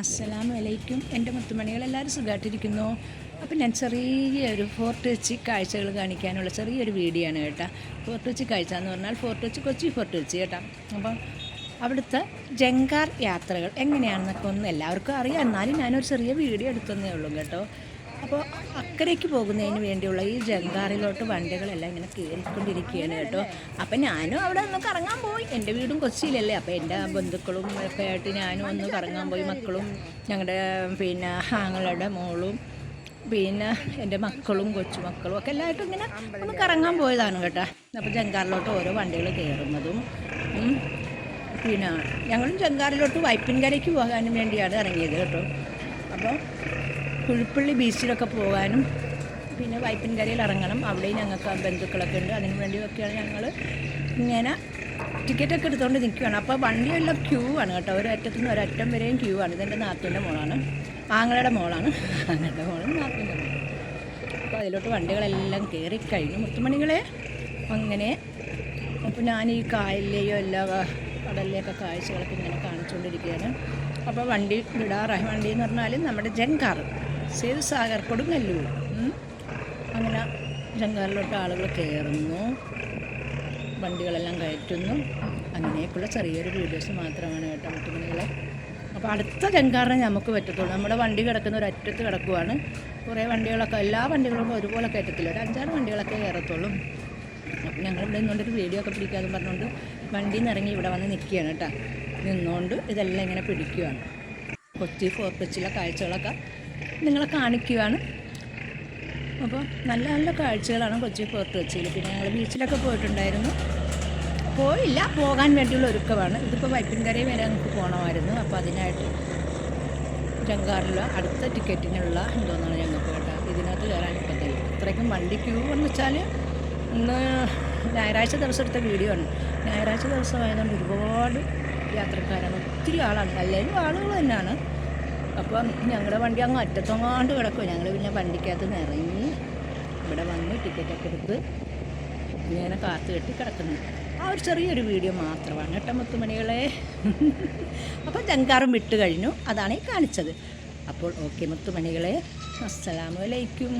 അസ്സലാമു വലൈക്കും എന്റെ മുത്തുമണികൾ എല്ലാവരും സുഖമായിട്ടിരിക്കുന്നു അപ്പം ഞാൻ ചെറിയൊരു ഫോർട്ട് വെച്ച് കാഴ്ചകൾ കാണിക്കാനുള്ള ചെറിയൊരു വീഡിയോ ആണ് കേട്ടോ. ഫോർട്ട് വെച്ച് കാഴ്ച എന്ന് പറഞ്ഞാൽ ഫോർട്ട് വെച്ച് കൊച്ചി ഫോർട്ട് വെച്ച് കേട്ടോ. അപ്പം അവിടുത്തെ ജങ്കാർ യാത്രകൾ എങ്ങനെയാണെന്നൊക്കെ ഒന്നും എല്ലാവർക്കും അറിയാം. എന്നാലും ഞാനൊരു ചെറിയ വീഡിയോ എടുത്തതേ ഉള്ളൂ കേട്ടോ. അപ്പോൾ അക്കരയ്ക്ക് പോകുന്നതിന് വേണ്ടിയുള്ള ഈ ജങ്കാറിലോട്ട് വണ്ടികളെല്ലാം ഇങ്ങനെ കയറിക്കൊണ്ടിരിക്കുകയാണ് കേട്ടോ. അപ്പം ഞാനും അവിടെ ഒന്ന് കറങ്ങാൻ പോയി. എന്റെ വീടും കൊച്ചിയിലല്ലേ. അപ്പോൾ എന്റെ ബന്ധുക്കളും ഒക്കെ ആയിട്ട് ഞാനും ഒന്ന് കറങ്ങാൻ പോയി. മക്കളും ഞങ്ങളുടെ പിന്നെ ആങ്ങളുടെ മോളും പിന്നെ എന്റെ മക്കളും കൊച്ചുമക്കളും ഒക്കെ എല്ലായിട്ടും ഇങ്ങനെ ഒന്ന് കറങ്ങാൻ പോയതാണ് കേട്ടോ. അപ്പോൾ ജങ്കാറിലോട്ട് ഓരോ വണ്ടികൾ കയറുന്നതും പിന്നെ ഞങ്ങളും ജങ്കാറിലോട്ട് വൈപ്പിൻകരയ്ക്ക് പോകാനും വേണ്ടിയാണ് ഇറങ്ങിയത് കേട്ടോ. അപ്പോൾ കുഴിപ്പള്ളി ബീച്ചിലൊക്കെ പോകാനും പിന്നെ വൈപ്പിൻകരയിൽ ഇറങ്ങണം. അവിടെയും ഞങ്ങൾക്ക് ബന്ധുക്കളൊക്കെ ഉണ്ട്. അതിന് വേണ്ടിയൊക്കെയാണ് ഞങ്ങൾ ഇങ്ങനെ ടിക്കറ്റൊക്കെ എടുത്തുകൊണ്ട് നിൽക്കുകയാണ് അപ്പോൾ വണ്ടിയെല്ലാം ക്യൂ ആണ് കേട്ടോ. ഒരറ്റത്തു നിന്ന് ഒരറ്റം വരെയും ക്യൂ ആണ്. ഇതെന്റെ നാത്തൂന്റെ മോളാണ്. ആങ്ങളുടെ മോളാണ്. ആങ്ങളുടെ മോളും നാത്തൂന്റെ മോളും. അപ്പോൾ അതിലോട്ട് വണ്ടികളെല്ലാം കയറി കഴിഞ്ഞു. മുത്തുമണികളെ അങ്ങനെ അപ്പോൾ ഞാൻ ഈ കായലിലെയോ എല്ലാ കടലിലെയൊക്കെ കാഴ്ചകളൊക്കെ ഇങ്ങനെ കാണിച്ചുകൊണ്ടിരിക്കുകയാണ് അപ്പോൾ വണ്ടി വിടാറായി. വണ്ടി എന്ന് പറഞ്ഞാൽ നമ്മുടെ ജങ്കാർ സേതു സാഗർ കൊടുങ്ങല്ലൂർ. അങ്ങനെ ജങ്കാറിലോട്ട് ആളുകൾ കയറുന്നു. വണ്ടികളെല്ലാം കയറ്റുന്നു. അങ്ങനെയൊക്കെയുള്ള ചെറിയൊരു വീഡിയോസ് മാത്രമാണ് കേട്ടോ മുട്ടുമണികളെ അപ്പോൾ അടുത്ത ജങ്കാറിനെ നമുക്ക് പറ്റത്തുള്ളൂ. നമ്മുടെ വണ്ടി കിടക്കുന്ന ഒരു അറ്റത്ത് കിടക്കുവാണ്. കുറേ വണ്ടികളൊക്കെ എല്ലാ വണ്ടികളും ഒരുപോലെ കയറ്റത്തില്ല. ഒരു അഞ്ചാറ് വണ്ടികളൊക്കെ കയറത്തുള്ളൂ. അപ്പോൾ ഞങ്ങൾ ഇവിടെ നിന്നുകൊണ്ടൊരു വീഡിയോ ഒക്കെ പിടിക്കാമെന്ന് പറഞ്ഞുകൊണ്ട് വണ്ടിയിൽ നിന്ന് ഇറങ്ങി ഇവിടെ വന്ന് നിൽക്കുകയാണ് കേട്ടോ. നിന്നുകൊണ്ട് ഇതെല്ലാം ഇങ്ങനെ പിടിക്കുകയാണ് കൊച്ചി ഫോർ കൊച്ചിയിലെ കാഴ്ചകളൊക്കെ നിങ്ങളെ കാണിക്കുകയാണ് അപ്പോൾ നല്ല നല്ല കാഴ്ചകളാണ് കൊച്ചി ഫോർട്ട് കൊച്ചിയിൽ. പിന്നെ ഞങ്ങൾ ബീച്ചിലൊക്കെ പോയിട്ടുണ്ടായിരുന്നു. പോയില്ല പോകാൻ വേണ്ടിയുള്ള ഒരുക്കമാണ്. ഇതിപ്പോൾ വൈപ്പിൻകരയിൽ വരെ നമുക്ക് പോകണമായിരുന്നു അപ്പോൾ അതിനായിട്ട് ജങ്കാറിൽ അടുത്ത ടിക്കറ്റിനുള്ള എന്തോന്നാണ് ഞങ്ങൾക്ക് കേട്ടോ ഇതിനകത്ത് കയറാൻ പറ്റത്തില്ല അത്രയ്ക്കും വണ്ടി ക്യൂ എന്ന് വെച്ചാൽ ഇന്ന് ഞായറാഴ്ച ദിവസം എടുത്ത വീഡിയോ ആണ്. ഞായറാഴ്ച ദിവസമായതുകൊണ്ട് ഒരുപാട് യാത്രക്കാരാണ് ഒത്തിരി ആളാണ്. എല്ലാവരും ആളുകൾ തന്നെയാണ്. അപ്പം ഞങ്ങളുടെ വണ്ടി അങ്ങ് അറ്റത്തൊങ്ങാണ്ട് കിടക്കും ഞങ്ങൾ പിന്നെ വണ്ടിക്കകത്ത് നിന്ന് ഇറങ്ങി ഇവിടെ വന്ന് ടിക്കറ്റൊക്കെ എടുത്ത് ഇങ്ങനെ കാത്തു കെട്ടി കിടക്കുന്നു. ആ ഒരു ചെറിയൊരു വീഡിയോ മാത്രമാണ് കേട്ടോ മുത്തുമണികളെ. അപ്പം ജങ്കാറും വിട്ട് കഴിഞ്ഞു. അതാണ് ഈ കാണിച്ചത്. അപ്പോൾ ഓക്കെ മുത്തുമണികളെ അസ്സലാമലൈക്കും